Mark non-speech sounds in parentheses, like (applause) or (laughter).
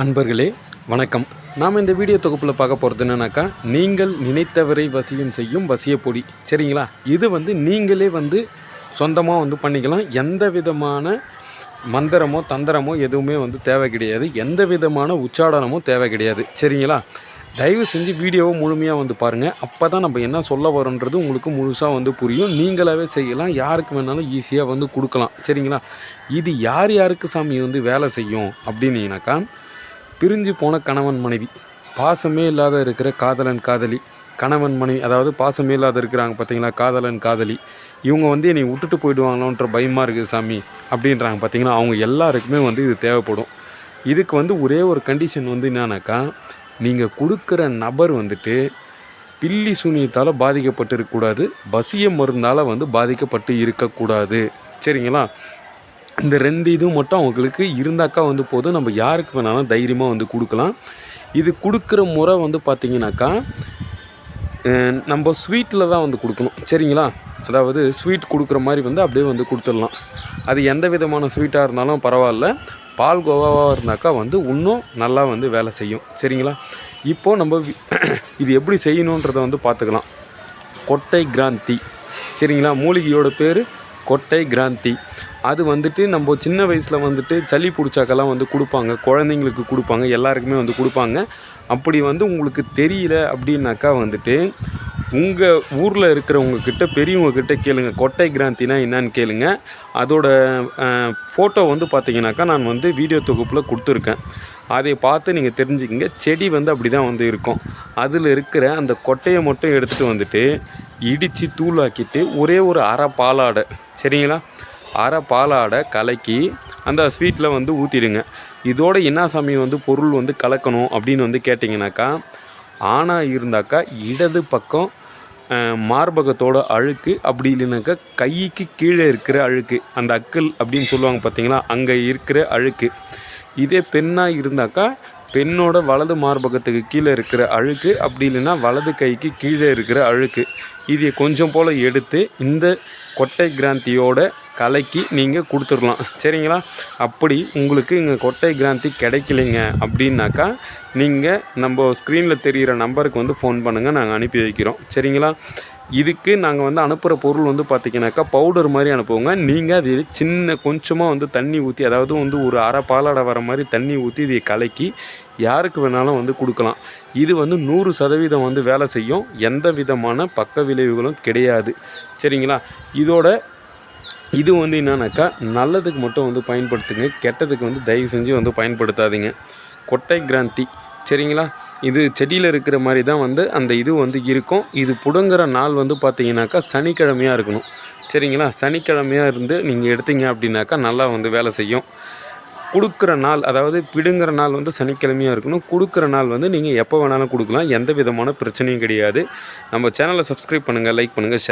அன்பர்களே வணக்கம். நாம் இந்த வீடியோ தொகுப்பில் பார்க்க போகிறது என்னன்னாக்கா நீங்கள் நினைத்தவரை வசியம் செய்யும் வசியப்பொடி. சரிங்களா? இது வந்து நீங்களே வந்து சொந்தமாக வந்து பண்ணிக்கலாம். எந்த விதமான மந்திரமோ தந்திரமோ எதுவுமே வந்து தேவை கிடையாது. எந்த விதமான உச்சாடனமும் தேவை கிடையாது. சரிங்களா? தயவு செஞ்சு வீடியோவை முழுமையாக வந்து பாருங்கள் அப்போ தான் நம்ம என்ன சொல்ல வரோன்றது உங்களுக்கு முழுசாக வந்து புரியும். நீங்களாகவே செய்யலாம். யாருக்கு வேணாலும் ஈஸியாக வந்து கொடுக்கலாம். சரிங்களா? இது யார் யாருக்கு சாமி வந்து வேலை செய்யும் அப்படின்னீங்கனாக்கா பிரிஞ்சு போன கணவன் மனைவி. பாசமே இல்லாத இருக்கிற காதலன் காதலி. கணவன் மனைவி அதாவது பாசமே இல்லாத இருக்கிறாங்க பார்த்தீங்களா காதலன் காதலி. இவங்க வந்து என்னை விட்டுட்டு போயிடுவாங்களோன்ற பயமாக இருக்குது சாமி அப்படின்றாங்க பார்த்தீங்களா அவங்க எல்லாருக்குமே வந்து இது தேவைப்படும். இதுக்கு வந்து ஒரே ஒரு கண்டிஷன் வந்து என்னன்னாக்கா நீங்கள் கொடுக்குற நபர் வந்துட்டு பில்லி சூனியத்தால் பாதிக்கப்பட்டு இருக்கக்கூடாது பசிய மருந்தால் வந்து பாதிக்கப்பட்டு இருக்கக்கூடாது. சரிங்களா? இந்த ரெண்டு இதுவும் மட்டும் அவங்களுக்கு இருந்தாக்கா வந்து போதும். நம்ம யாருக்கு வேணாலும் தைரியமாக வந்து கொடுக்கலாம். இது கொடுக்குற முறை வந்து பார்த்திங்கனாக்கா நம்ம ஸ்வீட்டில் தான் வந்து கொடுக்கணும். சரிங்களா? அதாவது ஸ்வீட் கொடுக்குற மாதிரி வந்து அப்படியே வந்து கொடுத்துடலாம். அது எந்த விதமான ஸ்வீட்டாக இருந்தாலும் பரவாயில்ல. பால் கோவாவாக இருந்தாக்கா வந்து இன்னும் நல்லா வந்து வேலை செய்யும். சரிங்களா? இப்போது நம்ம (clears throat) இது எப்படி செய்யணுன்றதை வந்து பார்த்துக்கலாம் கொட்டை கிராந்தி. சரிங்களா? மூலிகையோட பேர் கொட்டை கிராந்தி. அது வந்துட்டு நம்ம சின்ன வயசில் வந்துட்டு சளி பிடிச்சாக்கெல்லாம் வந்து கொடுப்பாங்க. குழந்தைங்களுக்கு கொடுப்பாங்க. எல்லாருக்குமே வந்து கொடுப்பாங்க. அப்படி வந்து உங்களுக்கு தெரியல அப்படின்னாக்கா வந்துட்டு உங்கள் ஊரில் இருக்கிறவங்கக்கிட்ட பெரியவங்கக்கிட்ட கேளுங்கள் கேளுங்க. கொட்டை கிராந்தினா என்னன்னு கேளுங்க. அதோட ஃபோட்டோ வந்து பார்த்தீங்கன்னாக்கா நான் வந்து வீடியோ தொகுப்பில் கொடுத்துருக்கேன். அதை பார்த்து நீங்கள் தெரிஞ்சுக்கிங்க. செடி வந்து அப்படி தான் வந்து இருக்கும். அதில் இருக்கிற அந்த கொட்டையை மட்டும் எடுத்துகிட்டு வந்துட்டு இடித்து தூளாக்கிட்டு ஒரே ஒரு அரை பாலாடை. சரிங்களா? அரை பாலாடை கலக்கி அந்த ஸ்வீட்டில் வந்து ஊற்றிடுங்க இதோட என்ன சாமி வந்து பொருள் வந்து கலக்கணும் அப்படின்னு வந்து கேட்டிங்கனாக்கா ஆணாக இருந்தாக்கா இடது பக்கம் மார்பகத்தோட அழுக்கு அப்படி இல்லைனாக்கா கைக்கு கீழே இருக்கிற அழுக்கு அந்த அக்கல் அப்படின்னு சொல்லுவாங்க பார்த்தீங்களா அங்கே இருக்கிற அழுக்கு. இதே பெண்ணாக இருந்தாக்கா பெண்ணோட வலது மார்பகத்துக்கு கீழே இருக்கிற அழுக்கு அப்படி இல்லைன்னா வலது கைக்கு கீழே இருக்கிற அழுக்கு. இதை கொஞ்சம் போல் எடுத்து இந்த கொட்டை கிராந்தியோட கலக்கி நீங்கள் கொடுத்துடலாம். சரிங்களா? அப்படி உங்களுக்கு இங்கே கொட்டை கிராந்தி கிடைக்கலைங்க அப்படின்னாக்கா நீங்கள் நம்ம ஸ்க்ரீனில் தெரிகிற நம்பருக்கு வந்து ஃபோன் பண்ணுங்கள் நாங்கள் அனுப்பி வைக்கிறோம். சரிங்களா? இதுக்கு நாங்கள் வந்து அனுப்புகிற பொருள் வந்து பார்த்திங்கனாக்கா பவுடர் மாதிரி அனுப்புவோங்க. நீங்கள் அது சின்ன கொஞ்சமாக வந்து தண்ணி ஊற்றி அதாவது வந்து ஒரு அரை பாலாடை வர மாதிரி தண்ணி ஊற்றி இதை கலக்கி யாருக்கு வேணாலும் வந்து கொடுக்கலாம். இது வந்து நூறு சதவீதம் வந்து வேலை செய்யும். எந்த விதமான பக்க விளைவுகளும் கிடையாது. சரிங்களா? இதோட இது வந்து என்னன்னாக்கா நல்லதுக்கு மட்டும் வந்து பயன்படுத்துங்க கெட்டதுக்கு வந்து தயவு செஞ்சு வந்து பயன்படுத்தாதீங்க. கொட்டை கிராந்தி சரிங்களா? இது செடியில் இருக்கிற மாதிரி தான் வந்து அந்த இது வந்து இருக்கும். இது புடுங்குற நாள் வந்து பார்த்தீங்கன்னாக்கா சனிக்கிழமையாக இருக்கணும். சரிங்களா? சனிக்கிழமையாக இருந்து நீங்கள் எடுத்தீங்க அப்படின்னாக்கா நல்லா வந்து வேலை செய்யும். கொடுக்குற நாள் அதாவது பிடுங்குற நாள் வந்து சனிக்கிழமையாக இருக்கணும். கொடுக்குற நாள் வந்து நீங்கள் எப்போ வேணாலும் கொடுக்கலாம். எந்த விதமான பிரச்சனையும் கிடையாது. நம்ம சேனலை சப்ஸ்கிரைப் பண்ணுங்கள் லைக் பண்ணுங்கள்